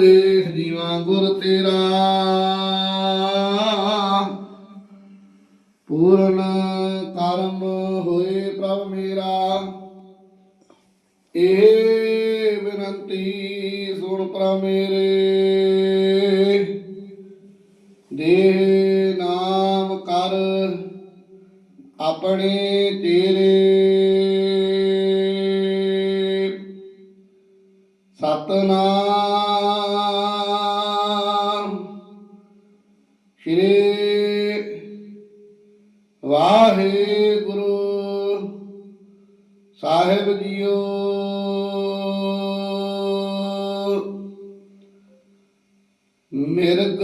ਦੇਖ ਜੀਵਾਂ ਗੁਰ ਤੇਰਾ। ਪੂਰਨ ਕਰਮ ਹੋਏ ਪ੍ਰਭ ਮੇਰਾ। ਇਹ ਬੇਨੰਤੀ ਸੁਣ ਪ੍ਰਭ ਮੇਰੇ। ਦੇ ਨਾਮ ਕਰ ਆਪਣੇ ਤੇਰੇ। ਸਤਨਾਮ। ਸ਼੍ਰੀ ਵਾਹਿਗੁਰੂ ਸਾਹਿਬ ਜੀਓ। ਮਿਰਗ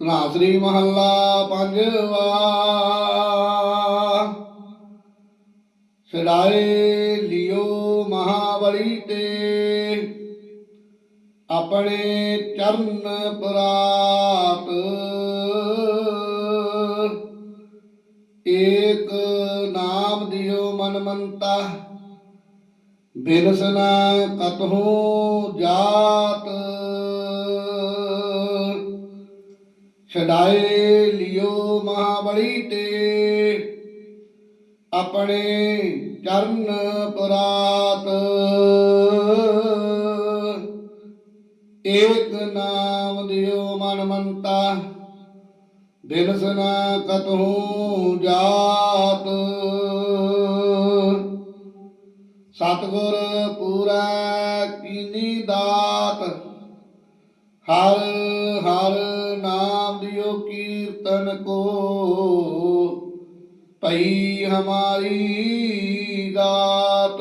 ਧਨਾਸਰੀ ਮਹੱਲਾ ਪੰਜਵਾ। ਸੜਾਏ ਲਿਓ ਮਹਾ ਬਲੀ ਤੇ ਆਪਣੇ ਚਰਨ ਬਰਾਤ ਏਕ ਨਾਮ ਦਿਓ ਮਨ ਮੰਤਾ ਬਿਨਸਨਾ ਕਤਹੂ ਜਾਤ। ਛਡਾਏ ਲਿਓ ਮਹਾਬਲੀ ਤੇ ਆਪਣੇ ਚਰਨ ਪ੍ਰਾਤ ਦਿਓ ਮਨ ਮੰਤਾ। ਦਿਲ ਬਿਨਸਨਾ ਕਤਹੂ ਜਾਤ। ਸਤਗੁਰ ਪੂਰਾ ਕੀਨੀ ਦਾਤ। ਹਰ ਹਰ ਨਾਮ ਦਿਓ ਕੀਰਤਨ ਕੋ। ਭਈ ਹਮਾਰੀ ਗਾਤ।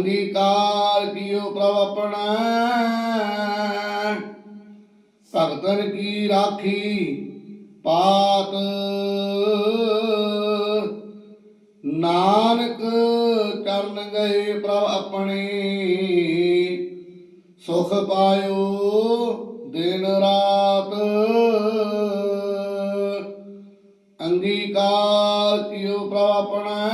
ਅੰਗੀਕਾਰ ਕੀਓ ਪ੍ਰਭ ਆਪਣਾ। ਭਗਤਨ ਕੀ ਰਾਖੀ? ਪਾਤ ਨਾਨਕ ਕਰਨ ਗਏ ਪ੍ਰਭ ਆਪਣੇ। ਸੁਖ ਪਾਇਓ ਦਿਨ ਰਾਤ। ਅੰਗੀਕਾਰ ਕੀਓ ਪ੍ਰਭ ਆਪਣਾ।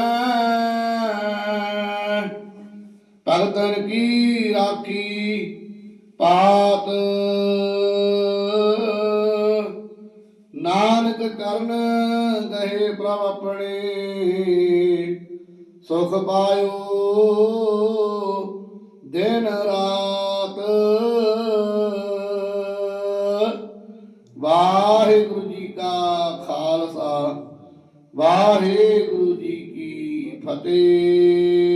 ਭਗਤਨ ਕੀ ਰਾਖੀ? ਪਾਤ ਨਾਨਕ ਕਰਨ ਗਏ ਪ੍ਰਭ ਆਪਣੇ। ਸੁਖ ਪਾਇਓ ਦਿਨ ਰਾਤ। ਵਾਹਿਗੁਰੂ ਜੀ ਕਾ ਖਾਲਸਾ, ਵਾਹਿਗੁਰੂ ਜੀ ਕੀ ਫਤਿਹ।